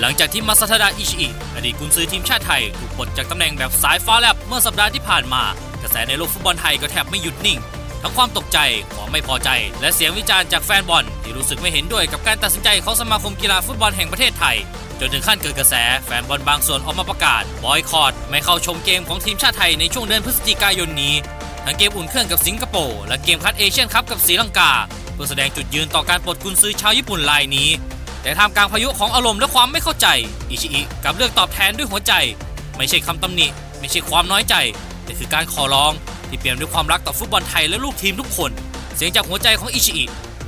หลังจากที่มาซาทาดะอิชิอิอดีตกุนซือทีมชาติไทย ถูกปลดจากตำแหน่งแบบสายฟ้าแลบเมื่อสัปดาห์ที่ผ่านมา กระแสในโลกฟุตบอลไทยก็แทบไม่หยุดนิ่ง ทั้งความตกใจความไม่พอใจ และเสียงวิจารณ์จากแฟนบอล ที่รู้สึกไม่เห็นด้วยกับการตัดสินใจของสมาคมกีฬาฟุตบอลแห่งประเทศไทย จนถึงขั้นเกิดกระแสแฟนบอลบางส่วนออกมาประกาศบอยคอรดไม่เข้าชมเกมของทีมชาติไทยในช่วงเดือนพฤศจิกายนนี้ทั้งเกมอุ่นเครื่องกับสิงคโปร์และเกมคัดเอเชียนคัพกับศรีลังกา เพื่อแสดงจุดยืนต่อการปลดกุนซือชาวญี่ปุ่นรายนี้ แต่ท่ามกลางพายุของอารมณ์และความไม่เข้าใจ อิชิอิกลับเลือกตอบแทนด้วยหัวใจ ไม่ใช่คำตำหนิ ไม่ใช่ความน้อยใจ แต่คือการขอร้อง ที่เปลี่ยนด้วยความรักต่อฟุตบอลไทยและลูกทีมทุกคน เสียงจากหัวใจของอิชิอิ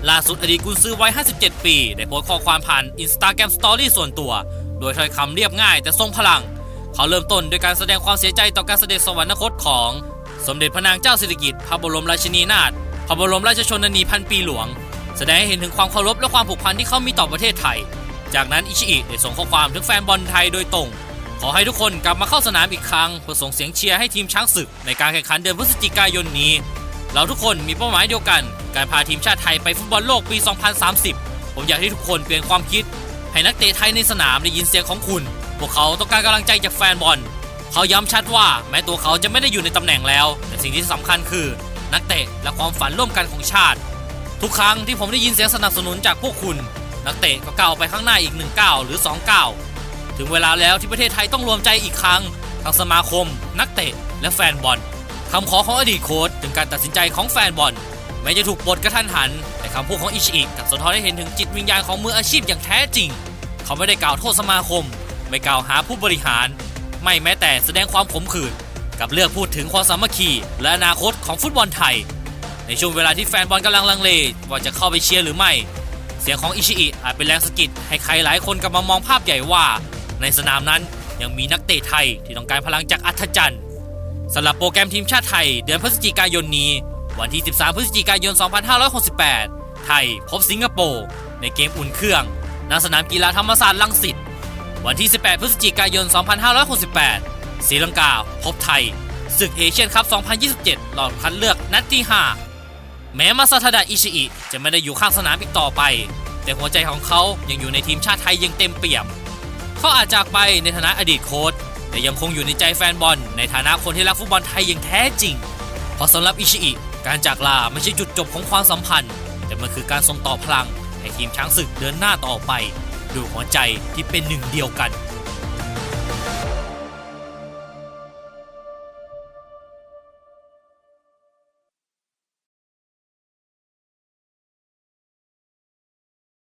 ล่าสุดอดีตกุนซือวัย 57 ปี ได้โพสต์ข้อความผ่านอินสตาแกรมสตอรี่ส่วนตัว โดยถ้อยคำเรียบง่ายแต่ทรงพลัง เขาเริ่มต้นด้วยการแสดงความเสียใจต่อการเสด็จสวรรคตของ สมเด็จพระนางเจ้าสิริกิติ์พระบรมราชินีนาถพระบรมราชชนนีพันปีหลวง แสดงให้เห็นถึงความเคารพและความผูกพันที่เขามีต่อประเทศไทย จากนั้นอิชิอิได้ส่งข้อความถึงแฟนบอลไทยโดยตรง ขอให้ทุกคนกลับมาเข้าสนามอีกครั้งเพื่อส่งเสียงเชียร์ให้ทีมช้างศึก ในการแข่งขันเดือนพฤศจิกายนนี้ เราทุกคนมีเป้าหมายเดียวกัน การพาทีมชาติไทยไปฟุตบอลโลกปี 2030 ผมอยากให้ทุกคนเปลี่ยนความคิด ให้นักเตะไทยในสนามได้ยินเสียงของคุณ พวกเขาต้องการกำลังใจจากแฟนบอล เขาย้ำชัดว่าแม้ตัวเขาจะไม่ได้อยู่ในตำแหน่งแล้ว แต่สิ่งที่สำคัญคือ นักเตะและความฝันร่วมกันของชาติ ทุกครั้งที่ผมได้ยินเสียงสนับสนุนจากพวกคุณ นักเตะก็ก้าวไปข้างหน้าอีกหนึ่งก้าวหรือสองก้าวถึงเวลาแล้วที่ประเทศไทยต้องรวมใจอีกครั้งทั้งสมาคม นักเตะ และแฟนบอลคำขอของอดีตโค้ชถึงการตัดสินใจของแฟนบอลแม้จะถูกปลดกระทันหัน แต่คำพูดของอิชิอิกับสะท้อนให้เห็นถึงจิตวิญญาณของมืออาชีพอย่างแท้จริง เขาไม่ได้กล่าวโทษสมาคม ไม่กล่าวหาผู้บริหาร ไม่แม้แต่แสดงความขมขื่นกับเลือกพูดถึงความสามัคคีและอนาคตของฟุตบอลไทย ในช่วงเวลาที่แฟนบอลกำลังลังเลว่าจะเข้าไปเชียร์หรือไม่ เสียงของอิชิอิอาจเป็นแรงสะกิดให้ใครหลายคนกลับมามองภาพใหญ่ว่า ในสนามนั้นยังมีนักเตะไทยที่ต้องการพลังจากอัธจันทร์สำหรับโปรแกรมทีมชาติไทย เดือนพฤศจิกายนนี้ วันที่ 13 พฤศจิกายน 2568 ไทยพบสิงคโปร์ในเกมอุ่นเครื่องณสนามกีฬาธรรมศาสตร์ลังสิตวันที่ 18 พฤศจิกายน 2568ศรีลังกาพบไทยศึกเอเชียนคัพ 2027 รอบคัดเลือกนัดที่ 5 แม้มาซาทาดะอิชิอิจะไม่ได้อยู่ข้างสนามอีกต่อไป แต่หัวใจของเขายังอยู่ในทีมชาติไทยยังเต็มเปี่ยม เขาอาจจากไปในฐานะอดีตโค้ชแต่ยังคงอยู่ในใจแฟนบอล ในฐานะคนที่รักฟุตบอลไทยอย่างแท้จริง เพราะสำหรับอิชิอิการจากลาไม่ใช่จุดจบของความสัมพันธ์ แต่มันคือการส่งต่อพลังให้ทีมช้างศึกเดินหน้าต่อไปด้วยหัวใจที่เป็นหนึ่งเดียวกัน